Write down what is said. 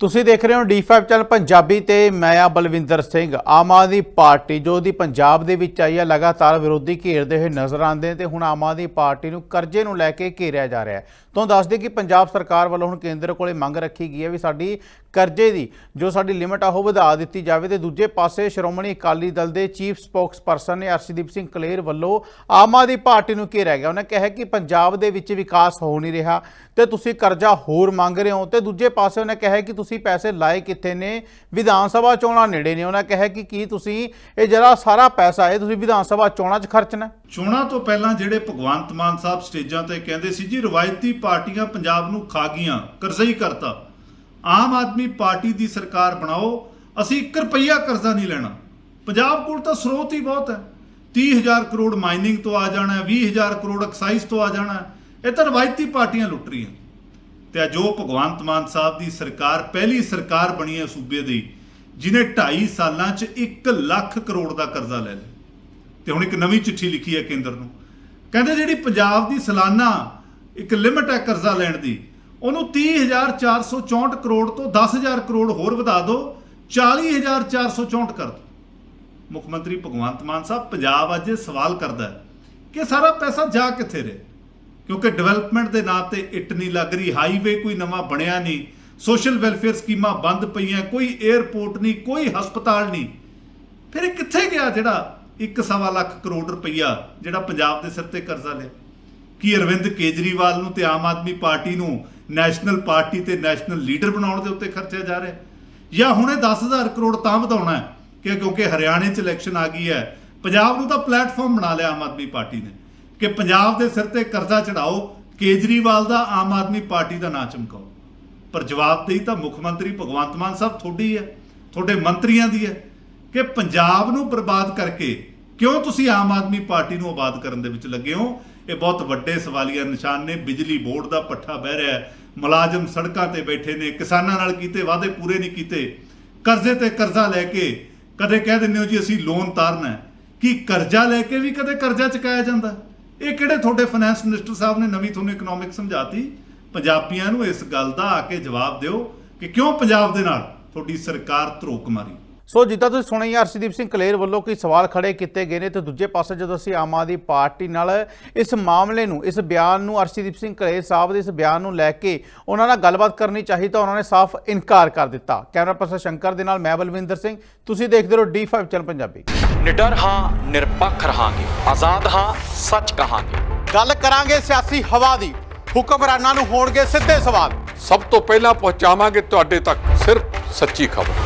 ਤੁਸੀਂ ਦੇਖ ਰਹੇ ਹੋ D5 ਚੈਨਲ ਪੰਜਾਬੀ ਤੇ ਮੈਂ ਆ ਬਲਵਿੰਦਰ ਸਿੰਘ। ਆਮ ਆਦਮੀ ਪਾਰਟੀ ਜੋ ਦੀ ਪੰਜਾਬ ਦੇ ਵਿੱਚ ਆਈ ਆ, ਲਗਾਤਾਰ ਵਿਰੋਧੀ ਘੇਰਦੇ ਹੋਏ ਨਜ਼ਰ ਆਉਂਦੇ ਨੇ ਤੇ ਹੁਣ ਆਮ ਆਦਮੀ ਪਾਰਟੀ ਨੂੰ ਕਰਜ਼ੇ ਨੂੰ ਲੈ ਕੇ ਘੇਰਿਆ ਜਾ ਰਿਹਾ ਹੈ। ਤੁਹਾਨੂੰ ਦੱਸਦੇ ਕਿ ਪੰਜਾਬ ਸਰਕਾਰ ਵੱਲੋਂ ਹੁਣ ਕੇਂਦਰ ਕੋਲੇ ਮੰਗ ਰੱਖੀ ਗਈ ਹੈ ਵੀ ਸਾਡੀ ਕਰਜ਼ੇ ਦੀ, ਜੋ ਸਾਡੀ ਲਿਮਟ ਆ ਉਹ ਵਧਾ ਦਿੱਤੀ ਜਾਵੇ। ਤੇ ਦੂਜੇ ਪਾਸੇ ਸ਼੍ਰੋਮਣੀ ਅਕਾਲੀ ਦਲ ਦੇ ਚੀਫ ਸਪੋਕਸਪਰਸਨ ਨੇ ਅਰਸ਼ਦੀਪ ਸਿੰਘ ਕਲੇਰ ਵੱਲੋਂ ਆਮ ਆਦਮੀ ਪਾਰਟੀ ਨੂੰ ਘੇਰਿਆ ਗਿਆ। ਉਹਨੇ ਕਿਹਾ ਕਿ ਪੰਜਾਬ ਦੇ ਵਿੱਚ ਵਿਕਾਸ ਹੋ ਨਹੀਂ ਰਿਹਾ ਤੇ ਤੁਸੀਂ ਕਰਜ਼ਾ ਹੋਰ ਮੰਗ ਰਹੇ ਹੋ। ਤੇ ਦੂਜੇ ਪਾਸੇ ਉਹਨੇ ਕਿਹਾ ਕਿ ਤੁਸੀਂ ਪੈਸੇ ਲਾਏ ਕਿੱਥੇ ਨੇ? ਵਿਧਾਨ ਸਭਾ ਚੋਣਾਂ ਨੇੜੇ ਨੇ। ਉਹਨਾਂ ਕਿਹਾ ਕਿ ਕੀ ਤੁਸੀਂ, ਇਹ ਜਿਹੜਾ ਸਾਰਾ ਪੈਸਾ ਹੈ ਤੁਸੀਂ ਵਿਧਾਨ ਸਭਾ ਚੋਣਾਂ 'ਚ ਖਰਚਣਾ ਚੋਣਾਂ ਤੋਂ ਪਹਿਲਾਂ ਜਿਹੜੇ ਭਗਵੰਤ ਮਾਨ ਸਾਹਿਬ ਸਟੇਜਾਂ ਤੇ ਕਹਿੰਦੇ ਸੀ ਜੀ, ਰਵਾਇਤੀ ਪਾਰਟੀਆਂ ਪੰਜਾਬ ਨੂੰ ਖਾ ਗਈਆਂ ਕਰਜ਼ਈ ਕਰਤਾ। ਆਮ ਆਦਮੀ ਪਾਰਟੀ ਦੀ ਸਰਕਾਰ ਬਣਾਓ, ਅਸੀਂ 1 ਰੁਪਈਆ ਕਰਜ਼ਾ ਨਹੀਂ ਲੈਣਾ। ਪੰਜਾਬ ਕੋਲ ਤਾਂ ਸਰੋਤ ਹੀ ਬਹੁਤ ਹੈ। 30000 ਕਰੋੜ ਮਾਈਨਿੰਗ ਤੋਂ ਆ ਜਾਣਾ ਹੈ 20000 ਕਰੋੜ ਐਕਸਾਈਜ਼ ਤੋਂ ਆ ਜਾਣਾ ਇਹ ਤਾਂ ਰਵਾਇਤੀ ਪਾਰਟੀਆਂ ਲੁੱਟ ਰਹੀਆਂ। ਤੇ ਆ ਜੋ ਭਗਵੰਤ ਮਾਨ ਸਾਹਿਬ ਦੀ ਸਰਕਾਰ, ਪਹਿਲੀ ਸਰਕਾਰ ਬਣੀ ਹੈ ਸੂਬੇ ਦੀ, ਜਿਨੇ 2.5 ਸਾਲਾਂ 'ਚ 1 ਲੱਖ ਕਰੋੜ ਦਾ ਕਰਜ਼ਾ ਲੈ ਲਿਆ। ਤੇ ਹੁਣ ਇੱਕ ਨਵੀਂ ਚਿੱਠੀ ਲਿਖੀ ਹੈ ਕੇਂਦਰ ਨੂੰ। ਕਹਿੰਦੇ ਜਿਹੜੀ ਪੰਜਾਬ ਦੀ ਸਾਲਾਨਾ ਇੱਕ ਲਿਮਟ ਹੈ ਕਰਜ਼ਾ ਲੈਣ ਦੀ ਉਹਨੂੰ 30464 ਕਰੋੜ ਤੋਂ 10000 ਕਰੋੜ ਹੋਰ ਵਧਾ ਦਿਓ 40464 ਕਰ ਦਿਓ ਮੁੱਖ ਮੰਤਰੀ ਭਗਵੰਤ ਮਾਨ ਸਾਹਿਬ, ਪੰਜਾਬ ਅੱਜ ਇਹ ਸਵਾਲ ਕਰਦਾ ਹੈ ਕਿ ਸਾਰਾ ਪੈਸਾ ਜਾ ਕਿੱਥੇ ਰਿਹਾ? ਕਿਉਂਕਿ ਡਿਵੈਲਪਮੈਂਟ ਦੇ ਨਾਂ ਤੇ ਇੱਟ ਨਹੀਂ ਲੱਗ ਰਹੀ, ਹਾਈਵੇ ਕੋਈ ਨਵਾਂ ਬਣਿਆ ਨਹੀਂ, ਸੋਸ਼ਲ ਵੈਲਫੇਅਰ ਸਕੀਮਾਂ ਬੰਦ ਪਈਆਂ, ਕੋਈ 에ਅਰਪੋਰਟ ਨਹੀਂ, ਕੋਈ ਹਸਪਤਾਲ ਨਹੀਂ। ਫਿਰ ਇਹ ਕਿੱਥੇ ਗਿਆ ਜਿਹੜਾ 1.5 ਲੱਖ ਕਰੋੜ ਰੁਪਈਆ ਜਿਹੜਾ ਪੰਜਾਬ ਦੇ ਸਿਰ ਤੇ ਕਰਜ਼ਾ ਲਿਆ? ਕਿ ਅਰਵਿੰਦ ਕੇਜਰੀਵਾਲ ਨੂੰ ਤੇ ਆਮ ਆਦਮੀ ਪਾਰਟੀ ਨੂੰ ਨੈਸ਼ਨਲ ਪਾਰਟੀ ਤੇ ਨੈਸ਼ਨਲ ਲੀਡਰ ਬਣਾਉਣ ਦੇ ਉੱਤੇ ਖਰਚਿਆ ਜਾ ਰਿਹਾ ਜਾਂ ਹੁਣੇ 10000 ਕਰੋੜ ਤਾਂ ਵਧਾਉਣਾ ਹੈ ਕਿ ਕਿਉਂਕਿ ਹਰਿਆਣੇ 'ਚ ਇਲੈਕਸ਼ਨ ਆ ਗਈ ਹੈ, ਪੰਜਾਬ ਨੂੰ ਤਾਂ ਪਲੇਟਫਾਰਮ ਬਣਾ ਲਿਆ ਆਮ ਆਦਮੀ ਪਾਰਟੀ ਨੇ ਕਿ ਪੰਜਾਬ ਦੇ ਸਿਰ ਤੇ ਕਰਜ਼ਾ ਚੜਾਓ, ਕੇਜਰੀਵਾਲ ਦਾ ਆਮ ਆਦਮੀ ਪਾਰਟੀ ਦਾ ਨਾਂ ਚਮਕਾਓ। ਪਰ ਜਵਾਬਦੇਹੀ ਤਾਂ ਮੁੱਖ ਮੰਤਰੀ ਭਗਵੰਤ ਮਾਨ ਸਾਹਿਬ ਤੁਹਾਡੀ ਹੈ ਤੁਹਾਡੇ ਮੰਤਰੀਆਂ ਦੀ ਹੈ ਕਿ ਪੰਜਾਬ ਨੂੰ ਬਰਬਾਦ ਕਰਕੇ ਕਿਉਂ ਤੁਸੀਂ ਆਮ ਆਦਮੀ ਪਾਰਟੀ ਨੂੰ ਆਬਾਦ ਕਰਨ ਦੇ ਵਿੱਚ ਲੱਗੇ ਹੋ? ਇਹ ਬਹੁਤ ਵੱਡੇ ਸਵਾਲੀਆ ਨਿਸ਼ਾਨ ਨੇ, ਬਿਜਲੀ ਬੋਰਡ ਦਾ ਪੱਠਾ ਬਹਿ ਰਿਹਾ ਹੈ, ਮੁਲਾਜ਼ਮ ਸੜਕਾਂ ਤੇ ਬੈਠੇ ਨੇ, ਕਿਸਾਨਾਂ ਨਾਲ ਕੀਤੇ ਵਾਅਦੇ ਪੂਰੇ ਨਹੀਂ ਕੀਤੇ। ਕਰਜ਼ੇ ਤੇ ਕਰਜ਼ਾ ਲੈ ਕੇ ਕਦੇ ਕਹਿ ਦਿੰਦੇ ਹੋ ਜੀ ਅਸੀਂ ਲੋਨ ਤਾਰਨਾ ਹੈ। ਕੀ ਕਰਜ਼ਾ ਲੈ ਕੇ ਵੀ ਕਦੇ ਕਰਜ਼ਾ ਚੁਕਾਇਆ ਜਾਂਦਾ? ਇਹ ਕਿਹੜੇ ਤੁਹਾਡੇ ਫਾਈਨੈਂਸ ਮਿਨਿਸਟਰ ਸਾਹਿਬ ਨੇ ਨਵੀਂ ਤੁਹਾਨੂੰ ਇਕਨੋਮਿਕ ਸਮਝਾਤੀ? ਪੰਜਾਬੀਆਂ ਨੂੰ ਇਸ ਗੱਲ ਦਾ ਆ ਕੇ ਜਵਾਬ ਦਿਓ ਕਿ ਕਿਉਂ ਪੰਜਾਬ ਦੇ ਨਾਲ ਤੁਹਾਡੀ ਸਰਕਾਰ ਧਰੋਕ ਮਾਰੀ? ਸੋ ਜਿੱਦਾਂ ਤੁਸੀਂ ਸੁਣਿਆ ਹੀ ਅਰਸ਼ਦੀਪ ਸਿੰਘ ਕਲੇਰ ਵੱਲੋਂ ਕੋਈ ਸਵਾਲ ਖੜੇ ਕੀਤੇ ਗਏ ਨੇ ਤੇ ਦੂਜੇ ਪਾਸੇ ਜਦੋਂ ਅਸੀਂ ਆਮ ਆਦਮੀ ਪਾਰਟੀ ਨਾਲ ਇਸ ਮਾਮਲੇ ਨੂੰ ਇਸ ਬਿਆਨ ਨੂੰ ਅਰਸ਼ਦੀਪ ਸਿੰਘ ਕਲੇਰ ਸਾਹਿਬ ਦੇ ਇਸ ਬਿਆਨ ਨੂੰ ਲੈ ਕੇ ਉਹਨਾਂ ਨਾਲ ਗੱਲਬਾਤ ਕਰਨੀ ਚਾਹੀ ਤਾਂ ਉਹਨਾਂ ਨੇ ਸਾਫ਼ ਇਨਕਾਰ ਕਰ ਦਿੱਤਾ। ਕੈਮਰਾ ਪਰਸਨ ਸ਼ੰਕਰ ਦੇ ਨਾਲ ਮੈਂ ਬਲਵਿੰਦਰ ਸਿੰਘ। ਤੁਸੀਂ ਦੇਖਦੇ ਰਹੋ D5 ਚੈਨਲ ਪੰਜਾਬੀ। ਨਿਡਰ ਹਾਂ ਨਿਰਪੱਖ ਰਹਾਂਗੇ। ਆਜ਼ਾਦ ਹਾਂ ਸੱਚ ਕਹਾਂਗੇ। ਗੱਲ ਕਰਾਂਗੇ ਸਿਆਸੀ ਹਵਾ ਦੀ। ਹੁਕਮਰਾਨਾਂ ਨੂੰ ਹੋਣਗੇ ਸਿੱਧੇ ਸਵਾਲ। ਸਭ ਤੋਂ ਪਹਿਲਾਂ ਪਹੁੰਚਾਵਾਂਗੇ ਤੁਹਾਡੇ ਤੱਕ ਸਿਰਫ ਸੱਚੀ ਖਬਰ।